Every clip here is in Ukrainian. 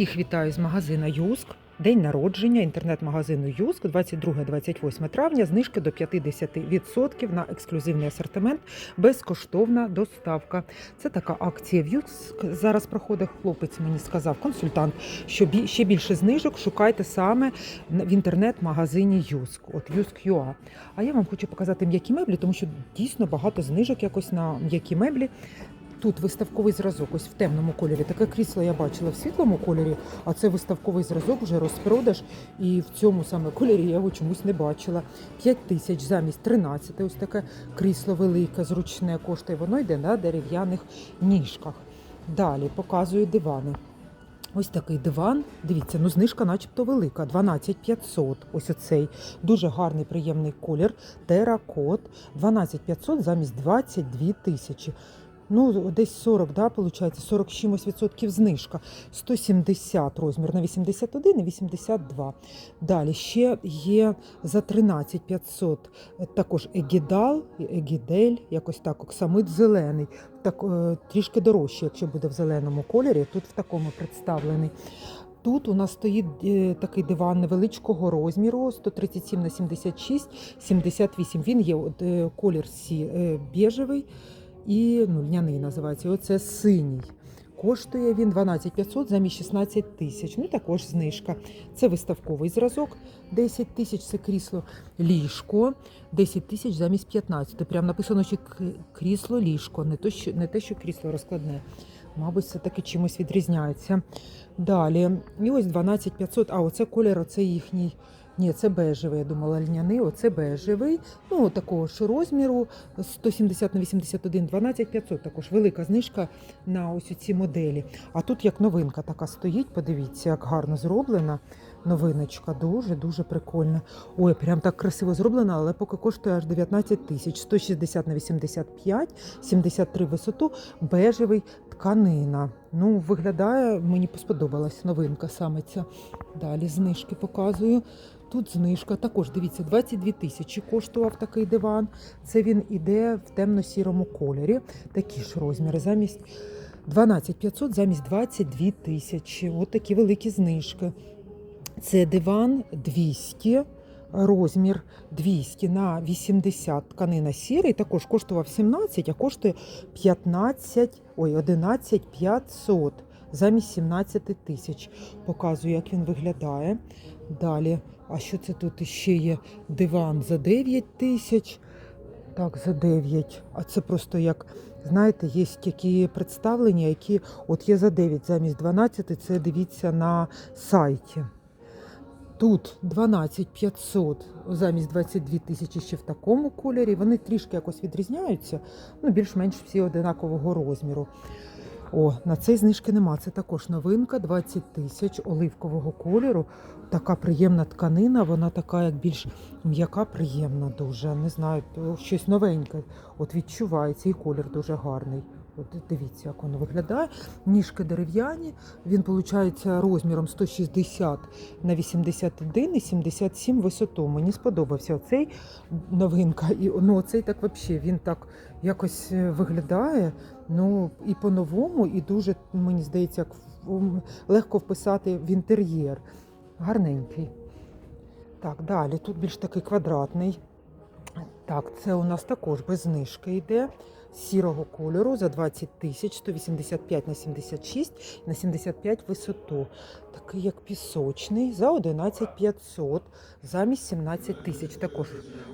Всіх вітаю з магазина Юск. День народження інтернет-магазину Юск 22-28 травня. Знижки до 50% на ексклюзивний асортимент, безкоштовна доставка. Це така акція в Юск. Зараз проходить хлопець. Мені сказав консультант, що ще більше знижок шукайте саме в інтернет-магазині Юск. От Юск.ua. А я вам хочу показати м'які меблі, тому що дійсно багато знижок якось на м'які меблі. Тут виставковий зразок, ось в темному кольорі. Таке крісло я бачила в світлому кольорі, а це виставковий зразок, вже розпродаж. І в цьому саме кольорі я його чомусь не бачила. 5 тисяч замість 13. Ось таке крісло велике, зручне коштує. Воно йде на дерев'яних ніжках. Далі показую дивани. Ось такий диван. Дивіться, ну знижка начебто велика. 12 500. Ось оцей. Дуже гарний, приємний колір. Теракот. 12 500 замість 22 тисячі. Ну, десь 40, да, виходить, 40 чимось відсотків знижка. 170 розмір на 81 і 82. Далі ще є за 13 500 також егідал, егідель, якось так, оксамит зелений. Так, е, трішки дорожче, якщо буде в зеленому кольорі. Тут в такому представлений. Тут у нас стоїть е, такий диван невеличкого розміру 137 на 76, 78. Він є е, колір сі, е, біжевий і ну, льняний називається. Оце синій. Коштує він 12 500 замість 16 тисяч. Ну також знижка. Це виставковий зразок 10 тисяч. Це крісло ліжко 10 тисяч замість 15. Прям написано, що крісло ліжко, не то, що не те, що крісло розкладне. Мабуть, все таки чимось відрізняється. Далі, і ось 12 500, а оце колір, оце їхній. Ні, це бежевий, я думала, льняний, оце бежевий. Ну, такого ж розміру 170 на 81, 12 500. Також велика знижка на ось ці моделі. А тут як новинка така стоїть, подивіться, як гарно зроблена. Новиночка, дуже-дуже прикольна. Ой, прям так красиво зроблена, але поки коштує аж 19 тисяч. 160 на 85, 73 висоту, бежевий тканина. Ну, виглядає, мені сподобалась новинка саме ця. Далі знижки показую. Тут знижка також, дивіться, 22 тисячі коштував такий диван. Це він іде в темно-сірому кольорі. Такі ж розміри. Замість 12 500, замість 22 тисячі. От такі великі знижки. Це диван 200, розмір 200 на 80 тканина сірий. Також коштував 17, а коштує 15, ой, 11 500 замість 17 тисяч. Показую, як він виглядає. Далі, а що це тут ще є? Диван за 9 тисяч. Так, за 9. А це просто як, знаєте, є такі представлення, які от є за 9 замість 12, це дивіться на сайті. Тут 12 500 замість 22 тисячі ще в такому кольорі. Вони трішки якось відрізняються, ну більш-менш всі одинакового розміру. О, на цей знижки нема. Це також новинка, 20 тисяч оливкового кольору. Така приємна тканина, вона така, як більш м'яка, приємна дуже. Не знаю, щось новеньке. От відчувається, і колір дуже гарний. От дивіться, як воно виглядає. Ніжки дерев'яні. Він виходить розміром 160 на 81 і 77 висоту. Мені сподобався оцей новинка. І ну, оцей так взагалі він так якось е, виглядає. Ну і по-новому, і дуже, мені здається, легко вписати в інтер'єр. Гарненький. Так, далі тут більш такий квадратний. Так, це у нас також без знижки йде. Сірого кольору за 20 тисяч, 185 на 76, на 75 висоту. Такий як пісочний, за 11 500, замість 17 тисяч. Також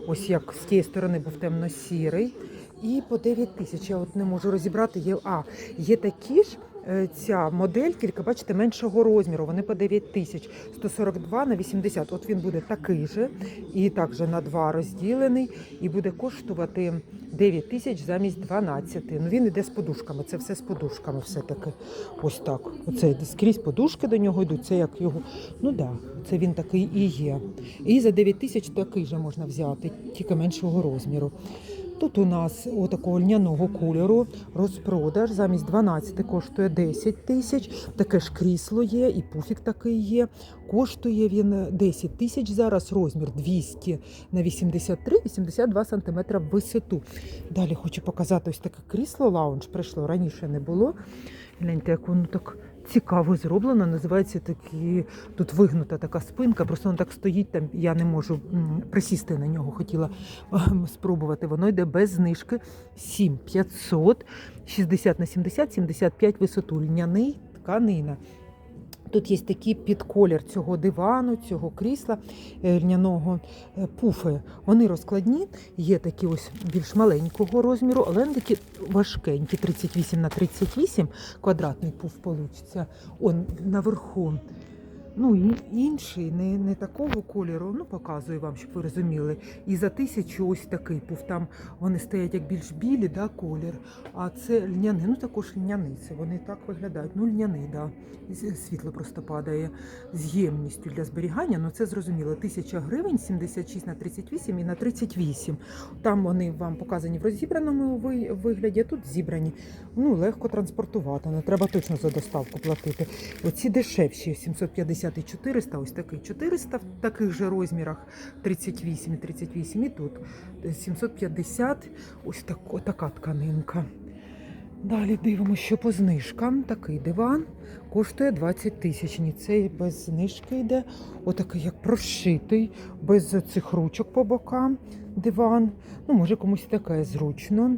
ось як з тієї сторони був темно-сірий. І по 9 тисяч. Я от не можу розібрати. Є, а, є такі ж е, ця модель, тільки бачите, меншого розміру. Вони по 9 тисяч, 142 на 80. От він буде такий же, і також на 2 розділений, і буде коштувати 9 тисяч замість 12. Ну він іде з подушками. Це все з подушками, все-таки. Ось так. Оце скрізь подушки до нього йдуть. Це як його. Ну да, це він такий і є. І за 9 тисяч такий же можна взяти, тільки меншого розміру. Тут у нас отакого льняного кольору розпродаж замість 12 коштує 10 тисяч. Таке ж крісло є, і пуфік такий є. Коштує він 10 тисяч зараз, розмір 200 на 83-82 см в висоту. Далі хочу показати ось таке крісло лаунж. Прийшло раніше не було. Гляньте, як воно так цікаво зроблено. Називається такі, тут вигнута така спинка, просто воно так стоїть там. Я не можу присісти на нього. Хотіла ем, спробувати. Воно йде без знижки 7500, 60 на 70, 75 висоту. Льняний тканина. Тут є такий підколір цього дивану, цього крісла е, льняного е, пуфи. Вони розкладні, є такі ось більш маленького розміру, але вони такі важкенькі, 38 на 38 квадратний пуф получиться. Он наверху. Ну, інший, не, не такого кольору, ну показую вам, щоб ви розуміли. І за тисячу ось такий пуф. Там вони стоять як більш білі, да, колір. А це льняний, ну також льняний. Вони так виглядають. Ну, льняний, да. Світло просто падає з ємністю для зберігання. Ну це зрозуміло. Тисяча гривень, 76 на 38 і на 38. Там вони вам показані в розібраному вигляді, а тут зібрані. Ну, легко транспортувати. Не треба точно за доставку платити. Оці дешевші 750 і 400, ось такий 400 в таких же розмірах 38 і 38 і тут 750, ось так, така тканинка. Далі дивимося, що по знижкам такий диван коштує 20 тисяч. Цей без знижки йде. Отакий, як прошитий, без цих ручок по бокам диван. Ну, може комусь таке зручно.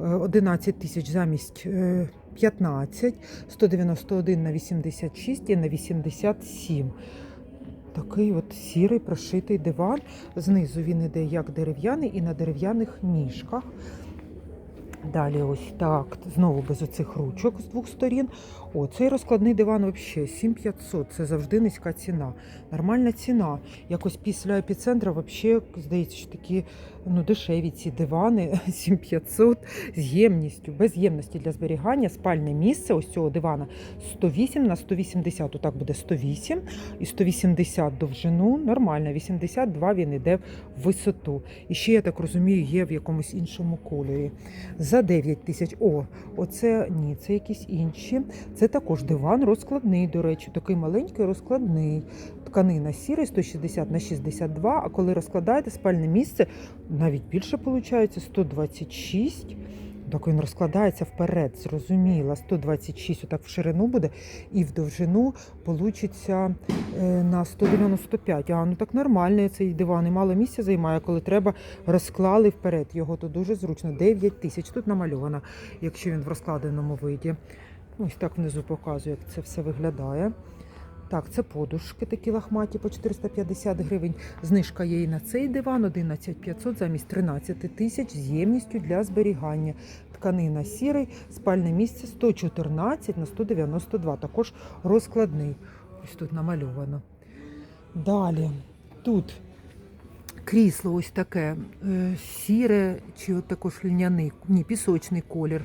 Е, 11 тисяч замість е, 15, 191 на 86 і на 87. Такий от сірий прошитий диван. Знизу він іде як дерев'яний і на дерев'яних ніжках. Далі ось так, знову без оцих ручок з двох сторін. О, цей розкладний диван взагалі 7500. Це завжди низька ціна. Нормальна ціна. Якось після епіцентра взагалі, здається, що такі ну, дешеві ці дивани 7500 з ємністю, без ємності для зберігання. Спальне місце ось цього дивана 108 на 180. Отак буде 108 і 180 довжину. Нормально, 82 він іде в висоту. І ще, я так розумію, є в якомусь іншому кольорі. За 9 тисяч. О, оце ні, це якісь інші. Це також диван розкладний, до речі, такий маленький розкладний. Тканина сіра 160 на 62, а коли розкладаєте спальне місце, навіть більше виходить 126. Так він розкладається вперед, зрозуміла. 126 отак в ширину буде, і в довжину получиться е, на 195. А ну так нормально цей диван. І мало місця займає, коли треба розклали вперед. Його то дуже зручно. 9 тисяч. Тут намальовано, якщо він в розкладеному виді. Ось так внизу показую, як це все виглядає. Так, це подушки такі лахматі по 450 гривень. Знижка є і на цей диван 11500 замість 13 тисяч з ємністю для зберігання. Тканина сірий, спальне місце 114 на 192. Також розкладний. Ось тут намальовано. Далі тут крісло ось таке е, сіре чи от також льняний, ні, пісочний колір.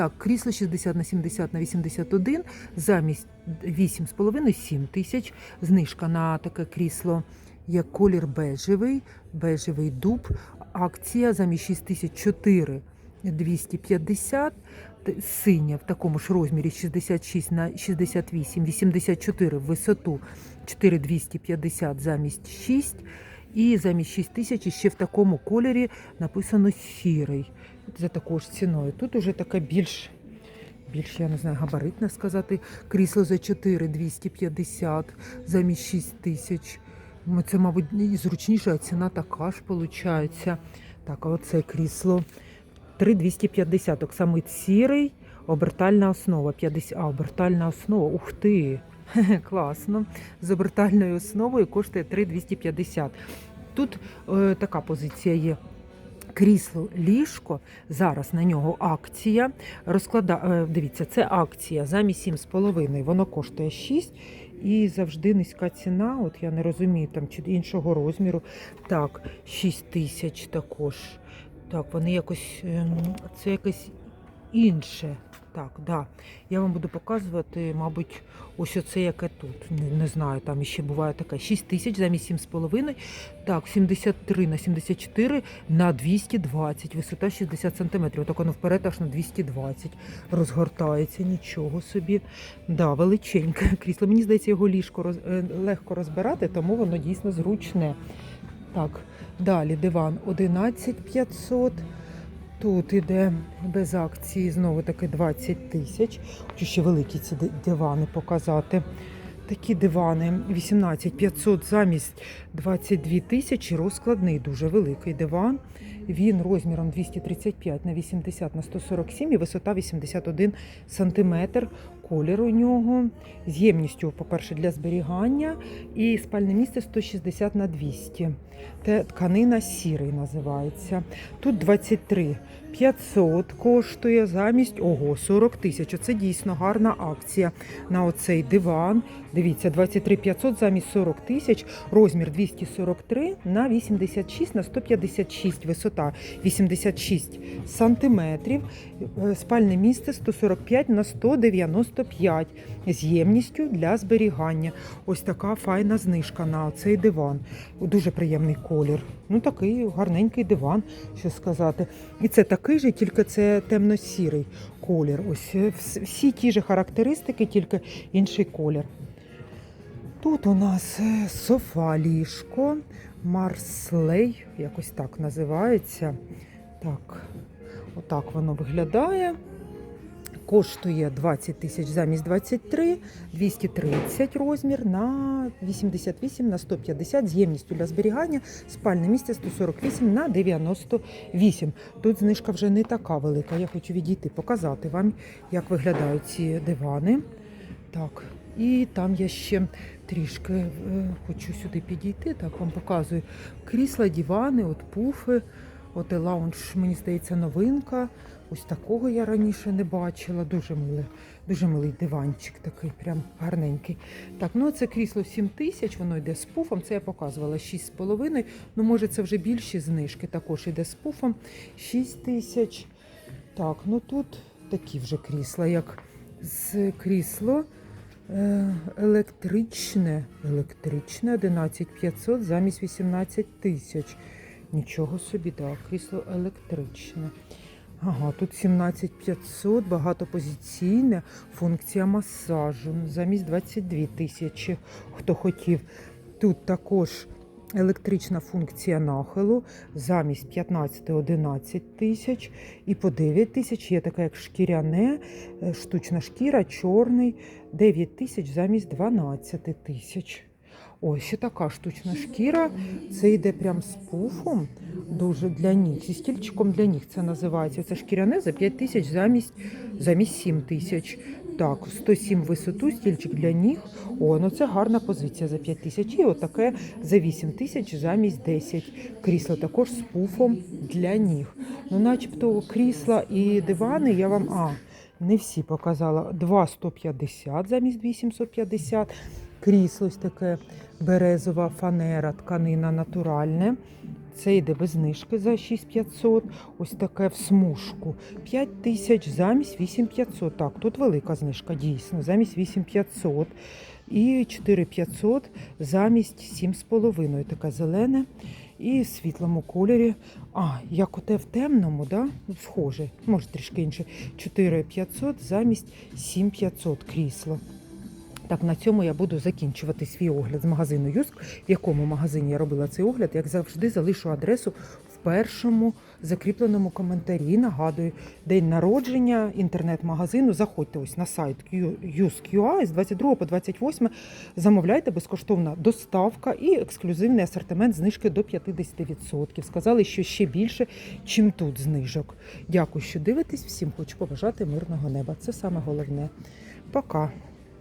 Так, крісло 60 на 70 на 81, замість 8,5 7 тисяч. Знижка на таке крісло як колір бежевий, бежевий дуб. Акція замість 6 тисяч 4 250. Т- Синя в такому ж розмірі 66 на 68, 84 в висоту 4250 замість 6. І замість 6 тисяч ще в такому кольорі написано сірий. За такою ж ціною. Тут уже таке більш, більш, я не знаю, габаритне сказати. Крісло за 4 250 замість 6 тисяч. Це, мабуть, і зручніше, а ціна така ж виходить. Так, оце крісло 3250. Оксамит сірий, обертальна основа. 50, а, обертальна основа. Ух ти! Класно. З обертальною основою коштує 3250. Тут е, така позиція є. Крісло ліжко, зараз на нього акція. Розклада... е, Дивіться, це акція замість 7,5, воно коштує 6 і завжди низька ціна. От я не розумію там чи іншого розміру. Так, 6 тисяч також. Так, вони якось ем, це якесь інше. Так, да. Я вам буду показувати, мабуть, ось оце яке тут. Не, не знаю, там ще буває таке 6 тисяч замість 7,5. Так, 73 на 74 на 220, висота 60 сантиметрів. Так воно вперед аж на 220 розгортається, нічого собі. Да, величеньке крісло. Мені здається, його ліжко роз, е, легко розбирати, тому воно дійсно зручне. Так, далі диван 11500. Тут іде без акції знову таки 20 тисяч. Хочу ще великі ці дивани показати. Такі дивани 18 500 замість 22 тисячі. Розкладний, дуже великий диван. Він розміром 235 на 80 на 147 і висота 81 сантиметр. Колір у нього з ємністю, по-перше, для зберігання і спальне місце 160 на 200. Те тканина сірий називається. Тут 23 500 коштує замість ого 40 тисяч. Оце дійсно гарна акція на оцей диван. Дивіться, 23 500 замість 40 тисяч. Розмір 243 на 86 на 156. Висота 86 сантиметрів. Е, Спальне місце 145 на 195 з ємністю для зберігання. Ось така файна знижка на цей диван. Дуже приємний колір. Ну такий гарненький диван, що сказати. І це такий же, тільки це темно-сірий колір. Ось е, всі ті ж характеристики, тільки інший колір. Тут у нас е, софа ліжко, Марслей, якось так називається. Так, отак воно виглядає. Коштує 20 тисяч замість 23, 230 розмір на 88 на 150 з ємністю для зберігання, спальне місце 148 на 98. Тут знижка вже не така велика. Я хочу відійти, показати вам, як виглядають ці дивани. Так, і там я ще трішки е, хочу сюди підійти. Так, вам показую крісла, дивани, от пуфи. От і лаунж, мені здається, новинка. Ось такого я раніше не бачила. Дуже милий, дуже милий диванчик такий, прям гарненький. Так, ну це крісло 7 тисяч, воно йде з пуфом. Це я показувала 6,5. Ну, може, це вже більші знижки. Також йде з пуфом 6 тисяч. Так, ну тут такі вже крісла, як з крісло е, електричне. Електричне 11500 замість 18 тисяч. Нічого собі, так, крісло електричне. Ага, тут 17500, багатопозиційне, функція масажу замість 22 тисячі, хто хотів. Тут також електрична функція нахилу замість 15-11 тисяч. І по 9 тисяч є така як шкіряне, е, штучна шкіра, чорний, 9 тисяч замість 12 тисяч. Ось ще така штучна шкіра. Це йде прям з пуфом, дуже для ніг. Зі стільчиком для ніг це називається. Це шкіряне за 5 тисяч замість, замість 7 тисяч. Так, 107 висоту, стільчик для ніг. О, ну це гарна позиція за 5 тисяч. І отаке за 8 тисяч замість 10. Крісло також з пуфом для ніг. Ну, начебто крісла і дивани я вам. А, не всі показала. 2,150 замість 2,750. Крісло ось таке березова фанера, тканина натуральне. Це йде без знижки за 6500. Ось таке в смужку. 5 тисяч замість 8500. Так, тут велика знижка, дійсно, замість 8500. І 4500 замість 7,5. Таке зелене і в світлому кольорі. А, як оте в темному, да? схоже, може трішки інше. 4500 замість 7500 крісло. Так, на цьому я буду закінчувати свій огляд з магазину Юск. В якому магазині я робила цей огляд, як завжди, залишу адресу в першому закріпленому коментарі. Нагадую, день народження інтернет-магазину. Заходьте ось на сайт Юск.ua з 22 по 28. Замовляйте безкоштовна доставка і ексклюзивний асортимент знижки до 50%. Сказали, що ще більше, чим тут знижок. Дякую, що дивитесь. Всім хочу побажати мирного неба. Це саме головне. Пока.